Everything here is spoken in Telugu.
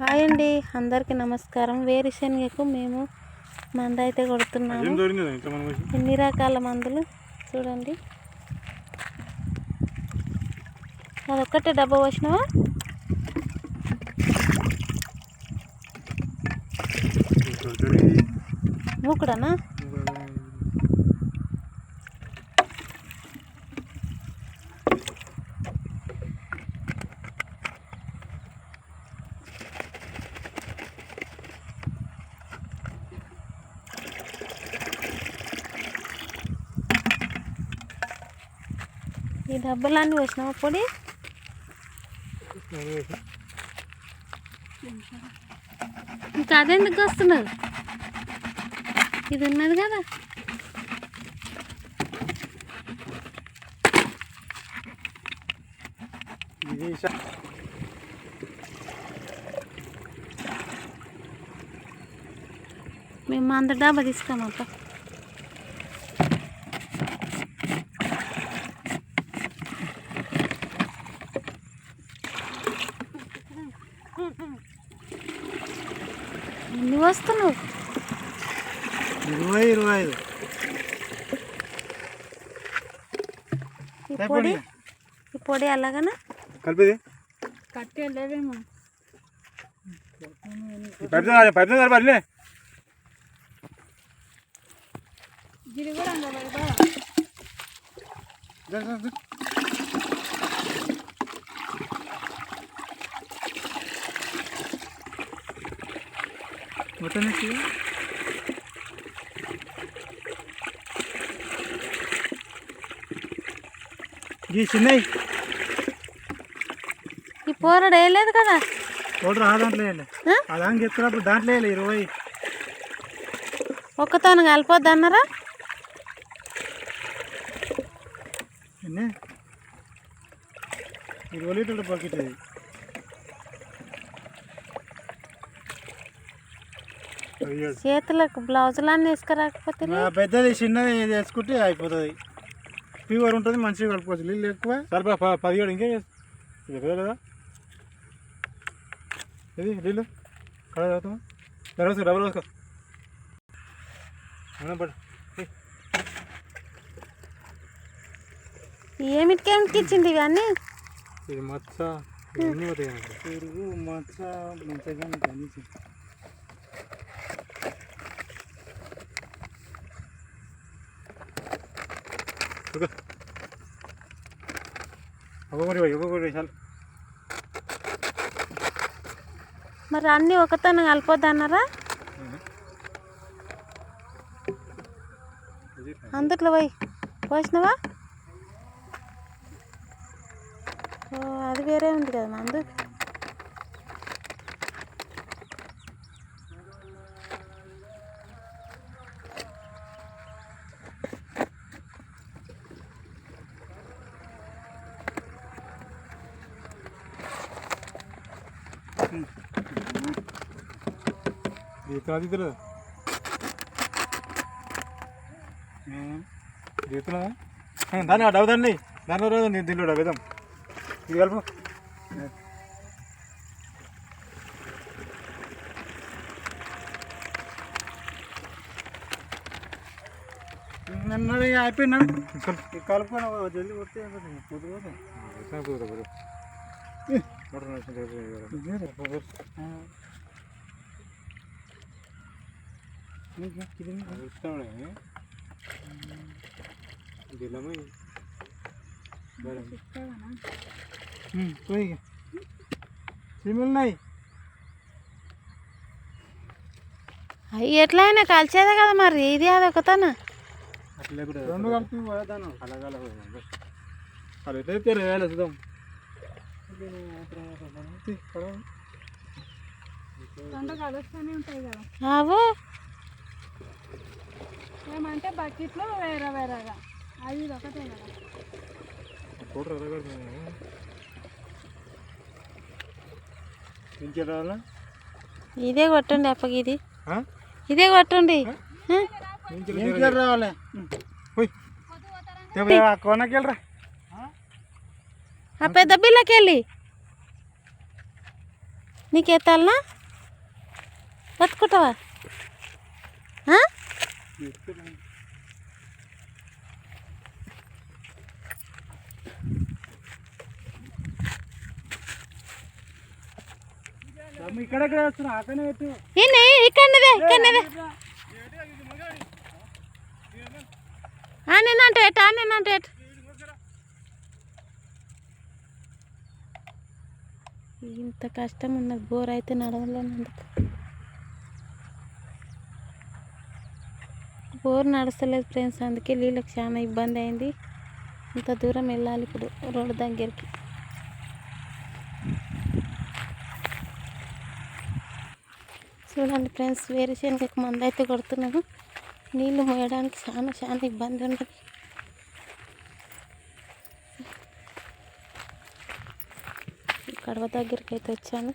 హాయ్ అండి అందరికీ నమస్కారం. వేరుశనగకు మేము మందు అయితే కొడుతున్నాము. ఎన్ని రకాల మందులు? చూడండి. అదొక్కటే డబ్బా పోసినావా? మూకుడనా? ఈ డబ్బాలన్నీ పోసినావా పొడి? ఇంకా అదెందుకు వస్తున్నారు? ఇది ఉన్నది కదా. మేము అంత డాబా తీసుకోమప్ప ఎన్ని వస్తున్నావు ఇరవై ఇరవై ఐదు ఈ పొడి ఈ పొడి అలాగనా కలిపిది కట్టేలేదేమో కూడా మొత్తం ఈ చిన్నవి ఈ పోరడు వేయలేదు కదా? ఓటర్ ఆ దాంట్లో వేయాలి ఆ? దానికి ఎత్తుకున్నప్పుడు దాంట్లో వేయాలి ఇరవై. ఒక్కతోని కలిపొద్దు అన్నారా? ఇరవై లీటర్ల ప్యాకెట్ ఇది. చేతులకు బ్లౌజులన్నీ వేసుకురాకపోతే ఆ పెద్దది చిన్నది వేసుకుంటే అయిపోతుంది. ఫీవర్ ఉంటుంది మంచిగా కలుపుకోవచ్చు. నీళ్ళు ఎక్కువ? సరిపడా పదిహేడు ఇంకే ఇది లేదా ఇది నీళ్ళు? కడ తాగుతామా డబ్బులు డబ్బులు వేసుకో. ఏమిటికేమిటికి ఇచ్చింది ఇవన్నీ? ఇది మచ్చ. ఇవన్నీ పోతాయి మచ్చ మంచిగా కనీసం ఒక్కొక్కటి ఒక్కొక్కటి చాలు. మరి అన్నీ ఒకతనం కలిపొద్దు అన్నారా అందుట్లో పోయి పోసినవా? అది వేరే ఉంది కదా మందు. జీతం తీతులు? జీతులా దాన్ని డబ్బు దాన్ని దాని రోజు దీంట్లో డబ్బు వేద్దాం ఇది కలుపు. నన్ను అయిపోయినాడు కలుపుకొని జల్దీ కొడితే పొద్దు సిమిల్నాయి అవి ఎట్లా అయినా కలిసేదే కదా మరి ఇది అది ఒకతోనా రెండు కలిపి పోయేదాను అలాగల అలా ఎట్లయితే వేయాలి చూద్దాం కలుస్తూనే ఉంటాయి కదా ఆవు. ఏమంటే బకెట్లో వేరే వేరేగా. అది ఇది ఒకటే కదా. ఇదే కొట్టండి అప్పకి ఇది. ఇదే కొట్టండి. రావాలి? కొనకెళ్ళరా. ఆ పెద్ద బిల్లకి వెళ్ళి నీకు ఎత్తాలనా బతుకుంటావా ఆ? ఇక్కడెక్కడ వేస్తున్నా అక్కడనే ఇంత కష్టం ఉన్నది బోర్ అయితే నడవలేనందుకు. బోర్ నడస్తలేదు ఫ్రెండ్స్ అందుకే నీళ్ళకి చాలా ఇబ్బంది అయింది. ఇంత దూరం వెళ్ళాలి ఇప్పుడు రోడ్డు దగ్గరికి. చూడండి ఫ్రెండ్స్ వేరుశనగకు మందు అయితే కొడుతున్నాను. నీళ్ళు మోయడానికి చాలా చాలా ఇబ్బంది ఉన్నది కడవ దగ్గరికి అయితే వచ్చాను.